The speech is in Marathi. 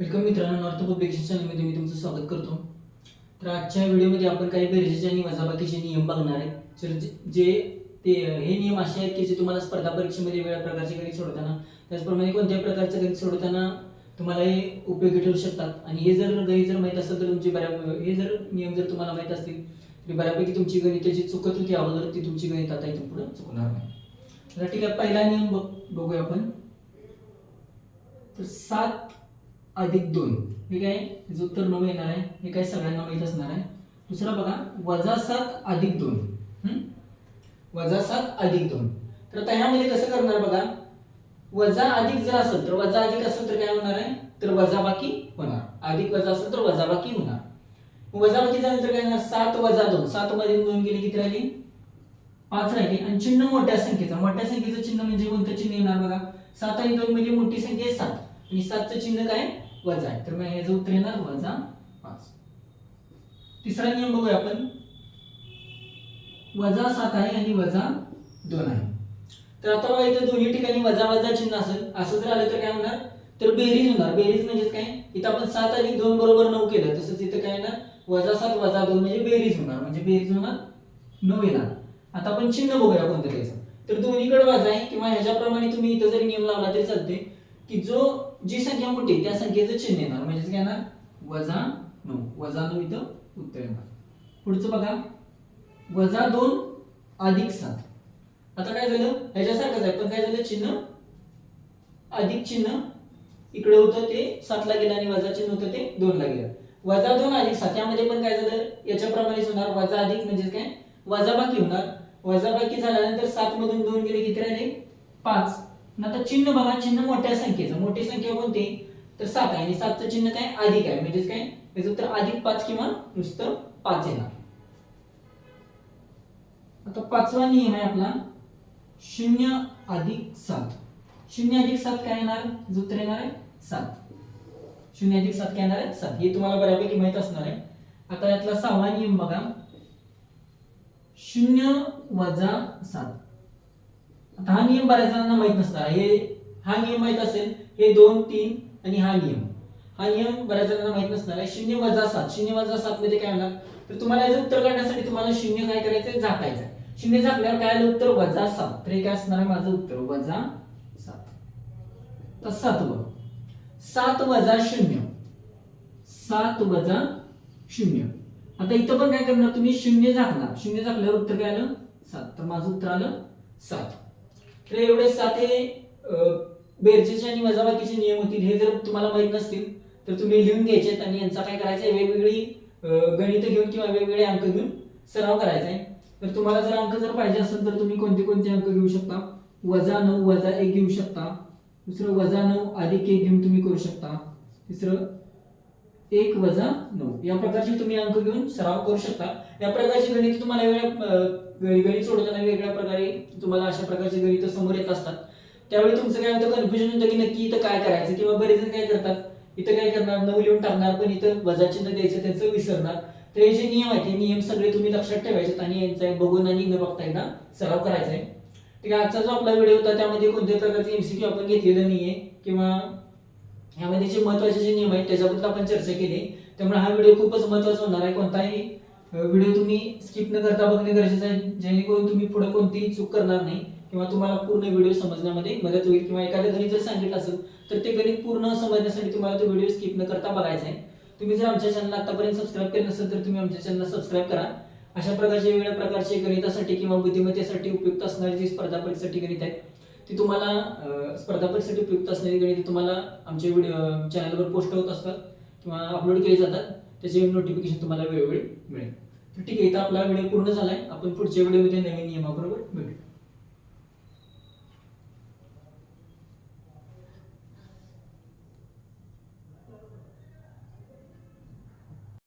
वेलकम मित्रांनो नॉर्थ पब्लिकेशन चॅनलमध्ये मी तुमचं स्वागत करतो. तर आजच्या व्हिडिओमध्ये आपण काही बेरजेचे आणि वजाबाकीचे नियम बघणार आहे. तर जे- जे ते हे नियम असे आहेत की जे तुम्हाला स्पर्धा परीक्षेमध्ये वेगळ्या प्रकारचे गणित सोडवताना त्याचप्रमाणे कोणत्याही प्रकारचे गणित सोडवताना तुम्हाला हे उपयोगी ठरू शकतात. आणि हे जर गणित जर माहीत असेल तर तुमची बऱ्या हे जर नियम जर तुम्हाला माहीत असतील तर बऱ्यापैकी तुमची गणिताची चुकत होती अगोदर ती तुमची गणित आता इथून पुढे चुकणार नाही. तर ठीक आहे पहिला नियम बघ- बघूया आपण. तर सात अधिक दोन. हे काय? याचं उत्तर नऊ येणार आहे. हे काय सगळ्यांना माहीत असणार आहे. दुसरा बघा वजा सात अधिक दोन. वजा सात अधिक दोन. तर आता ह्यामध्ये कसं करणार बघा? वजा अधिक जर असेल तर वजा अधिक असेल तर काय होणार आहे? तर वजाबाकी होणार. अधिक वजा असेल तर वजाबाकी होणार. वजाबाकी झालं तर काय होणार? सात वजा दोन. सात मध्ये दोन गेले किती राहिली? पाच राहिली. आणि चिन्ह मोठ्या संख्येचं. मोठ्या संख्येचं चिन्ह म्हणजे कोणतं चिन्ह येणार बघा? सात आणि दोन म्हणजे मोठी संख्या आहे सात. आणि सातचं चिन्ह काय? वजा आहे. तर मग याचं उत्तर येणार वजा पाच. तिसरा नियम बघूया आपण. वजा सात आहे आणि वजा दोन आहे. तर आता बघा इथं दोन्ही ठिकाणी वजा वजा चिन्ह असेल. असं जर आलं तर काय होणार? तर बेरीज होणार. बेरीज म्हणजेच काय? इथं आपण सात आणि दोन बरोबर नऊ केलं. तसंच इथं काय येणार? वजा सात वजा दोन म्हणजे बेरीज होणार. म्हणजे बेरीज होणार. नऊ येणार. आता आपण चिन्ह बघूया कोणतं त्याचं. तर दोन्हीकडे वजा आहे किंवा ह्याच्याप्रमाणे तुम्ही इथं जरी नियम लावला तरी चालते की जो जी संख्या मोठी त्या संख्येचं चिन्ह येणार. म्हणजेच काय येणार? वजा नऊ. वजा नऊ इथं उत्तर येणार. पुढचं बघा. वजा दोन अधिक सात. आता काय झालं? ह्याच्यासारखंच आहे. पण काय झालं? चिन्ह अधिक चिन्ह इकडे होतं ते सातला गेलं आणि वजा चिन्ह होतं ते दोनला गेलं. वजा दोन अधिक सात. यामध्ये पण काय झालं? याच्याप्रमाणेच होणार. वजा अधिक म्हणजे काय? वजाबाकी होणार. वजाबाकी झाल्यानंतर सात मधून दोन गेले किती राहिले पाच. आता चिन्ह बघा चिन्ह मोठ्या संख्येचं. मोठी संख्या कोणती? तर सात आहे. आणि सातचं चिन्ह काय? अधिक आहे. म्हणजेच काय? त्याचं उत्तर अधिक पाच किंवा नुसतं पाच येणार. आता पाचवा नियम आहे आपला शून्य अधिक सात. शून्य अधिक सात काय येणार? जो उत्तर येणार आहे सात. शून्य अधिक सात काय येणार आहे? सात. हे तुम्हाला बऱ्यापैकी माहीत असणार आहे. आता यातला सहावा नियम बघा. शून्य वजा सात. आता हा नियम बऱ्याच जणांना माहीत नसणार. हे हा नियम माहीत असेल हे दोन तीन आणि हा नियम. हा नियम बऱ्याच जणांना माहीत नसणार आहे. शून्य वजा सात. शून्य वजा सात मध्ये काय होणार? तर तुम्हाला याचं उत्तर काढण्यासाठी तुम्हाला शून्य काय करायचं झाकायचं शून्य झाकल्यावर काय आलं? उत्तर वजा सात. तर हे काय असणार आहे? माझं उत्तर वजा सात. तर बघ सात वजा शून्य. सात वजा शून्य. आता इथं पण काय करणार तुम्ही? शून्य झाकणार शून्य झाकल्यावर उत्तर काय आलं? सात. तर माझं उत्तर आलं सात. तर एवढे साधे हे बेरजेचे आणि वजाबाकीचे नियम होतील हे जर तुम्हाला माहीत नसतील तर तुम्ही लिहून घ्यायचे आणि यांचा काय करायचं आहे वेगवेगळी गणितं घेऊन किंवा वेगवेगळे अंक घेऊन सराव करायचा आहे तर तुम्हाला जर अंक जर पाहिजे असेल तर तुम्ही कोणते कोणते अंक घेऊ शकता? वजा नऊ वजा एक घेऊ शकता. दुसरं वजा नऊ अधिक एक घेऊन तुम्ही करू शकता. तिसरं एक वजा नऊ. या प्रकारचे तुम्ही अंक घेऊन सराव करू शकता. या प्रकारची गणित तुम्हाला वेगळ्या अं, गणित सोडवताना वेगळ्या प्रकारे तुम्हाला अशा प्रकारची गणित समोर येत असतात. त्यावेळी तुमचं काय होतं कन्फ्युजन होतं की नक्की इथं काय करायचं किंवा बरेच जण काय करतात इथं काय करणार नऊ लिहून टाकणार पण इथं वजा चिन्ह द्यायचं त्यांचं विसरणार. तर हे जे नियम आहेत हे नियम सगळे तुम्ही लक्षात ठेवायचे आणि यांचा बघून आणि न बघता एकदा सराव करायचा आहे. ठीक आहे आजचा जो आपला व्हिडिओ होता त्यामध्ये कोणत्याही प्रकारचे एमसीक्यू आपण घेतलेलं नाहीये किंवा ह्यामध्ये जे महत्त्वाचे जे नियम आहेत त्याच्याबद्दल आपण चर्चा केली. त्यामुळे हा व्हिडिओ खूपच महत्त्वाचा होणार आहे. कोणताही व्हिडिओ तुम्ही स्किप न करता बघणे गरजेचं आहे. जेणेकरून तुम्ही पुढे कोणतीही चूक करणार नाही किंवा तुम्हाला पूर्ण व्हिडिओ समजण्यामध्ये मदत होईल. किंवा एखाद्या गणित जर सांगितलं असेल तर ते गणित पूर्ण समजण्यासाठी तुम्हाला तो व्हिडिओ स्किप न करता बघायचा आहे. तुम्ही जर आमच्या चॅनल आतापर्यंत सबस्क्राईब केलं नसेल तर तुम्ही आमच्या चॅनलला सबस्क्राईब करा. अशा प्रकारचे वेगवेगळ्या प्रकारचे गणितासाठी किंवा बुद्धिमत्तेसाठी उपयुक्त असणारी जी स्पर्धा परीक्षेसाठी गणित आहेत ती तुम्हाला स्पर्धा परीक्षेसाठी उपयुक्त असणारी गणित तुम्हाला आमच्या व्हिडिओ चॅनलवर पोस्ट होत असतात किंवा अपलोड केले जातात त्याचे नोटिफिकेशन तुम्हाला वेळोवेळी मिळेल. तर ठीक आहे इथं आपला व्हिडिओ पूर्ण झालाय. आपण पुढच्या व्हिडिओमध्ये नवीन नियमाबरोबर भेटू.